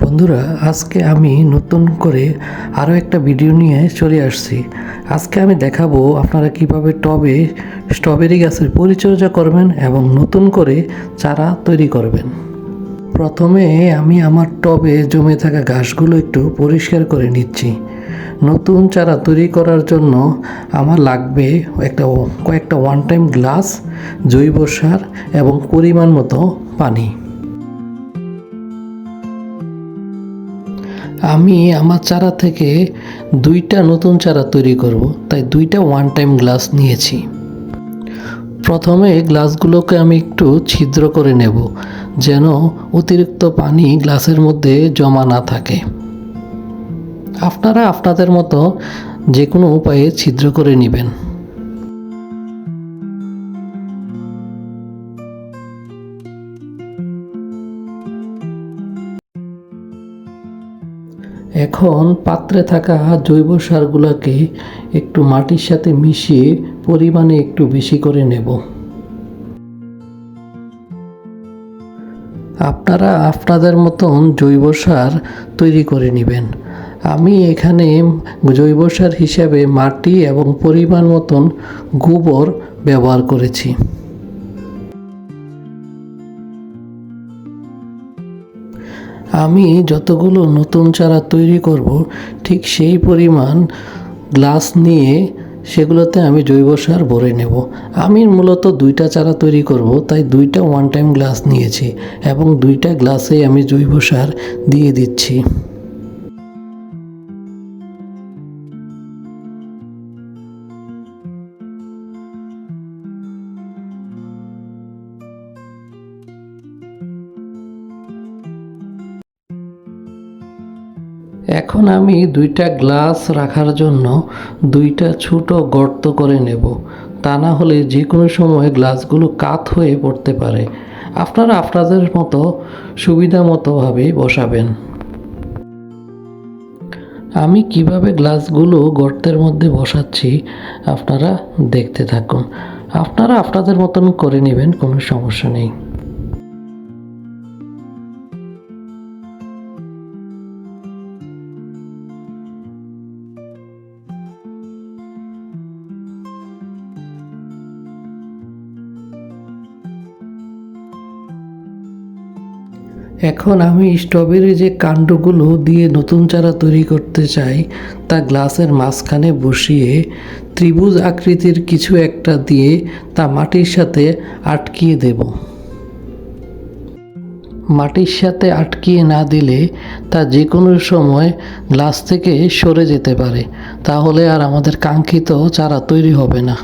বন্ধুরা, আজকে আমি নতুন করে আরও একটা ভিডিও নিয়ে চলে আসছি। আজকে আমি দেখাবো আপনারা কীভাবে টবে স্ট্রবেরি গাছের পরিচর্যা করবেন এবং নতুন করে চারা তৈরি করবেন। প্রথমে আমি আমার টবে জমে থাকা ঘাসগুলো একটু পরিষ্কার করে নিচ্ছি। নতুন চারা তৈরি করার জন্য আমার লাগবে একটা কয়েকটা ওয়ান টাইম গ্লাস জৈব সার এবং পরিমাণ মতো পানি। আমি আমার চারা থেকে দুইটা নতুন চারা তৈরি করব, তাই দুইটা ওয়ান টাইম গ্লাস নিয়েছি। প্রথমে গ্লাসগুলোকে আমি একটু ছিদ্র করে নেব, যেন অতিরিক্ত পানি গ্লাসের মধ্যে জমা না থাকে। আপনারা আপনাদের মতো যে কোনো উপায়ে ছিদ্র করে নেবেন। এখন পাত্রে থাকা জৈব সারগুলোকে একটু মাটির সাথে মিশিয়ে পরিমাণে একটু বেশি করে নেব। আপনারা আপনাদের মতন জৈব সার তৈরি করে নেবেন। আমি এখানে জৈব সার হিসাবে মাটি এবং পরিমাণ মতন গোবর ব্যবহার করেছি। আমি যতগুলো নতুন চারা তৈরি করব, ঠিক সেই পরিমাণ গ্লাস নিয়ে সেগুলোতে আমি জৈব সার ভরে নেব। আমি মূলত দুইটা চারা তৈরি করব, তাই দুইটা ওয়ান টাইম গ্লাস নিয়েছি এবং দুইটা গ্লাসে আমি জৈব সার দিয়ে দিচ্ছি। এখন আমি দুইটা গ্লাস রাখার জন্য দুইটা ছোট গর্ত করে নেব। তা না হলে যে কোনো সময় গ্লাসগুলো কাত হয়ে পড়তে পারে। আপনারা আপনাদের মতো সুবিধা মতোভাবে বসাবেন। আমি কীভাবে গ্লাসগুলো গর্তের মধ্যে বসাচ্ছি আপনারা দেখতে থাকুন। আপনারা আপনাদের মতন করে নেবেন, কোনো সমস্যা নেই। এখন আমি স্ট্রবেরি যে কাণ্ডগুলো দিয়ে নতুন চারা তৈরি করতে চাই, তা গ্লাসের মাঝখানে বসিয়ে ত্রিভুজ আকৃতির কিছু একটা দিয়ে তা মাটির সাথে আটকিয়ে দেব। মাটির সাথে আটকিয়ে না দিলে তা যে কোনো সময় গ্লাস থেকে সরে যেতে পারে, তাহলে আর আমাদের কাঙ্ক্ষিত চারা তৈরি হবে না।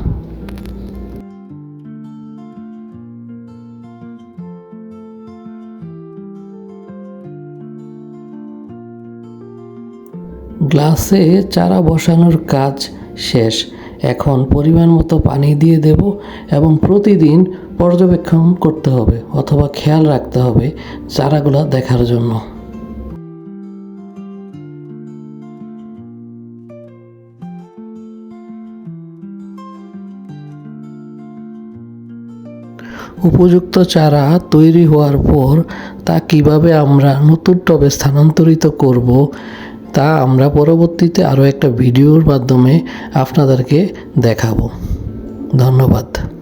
গ্লাসে চারা বসানোর কাজ শেষ। এখন পরিমাণ মতো পানি দিয়ে দেব এবং প্রতিদিন পর্যবেক্ষণ করতে হবে অথবা খেয়াল রাখতে হবে চারাগুলো দেখার জন্য। উপযুক্ত চারা তৈরি হওয়ার পর তা কীভাবে আমরা নতুন টবে স্থানান্তরিত করব তা আমরা পরবর্তীতে আরও একটা ভিডিওর মাধ্যমে আপনাদেরকে দেখাবো। ধন্যবাদ।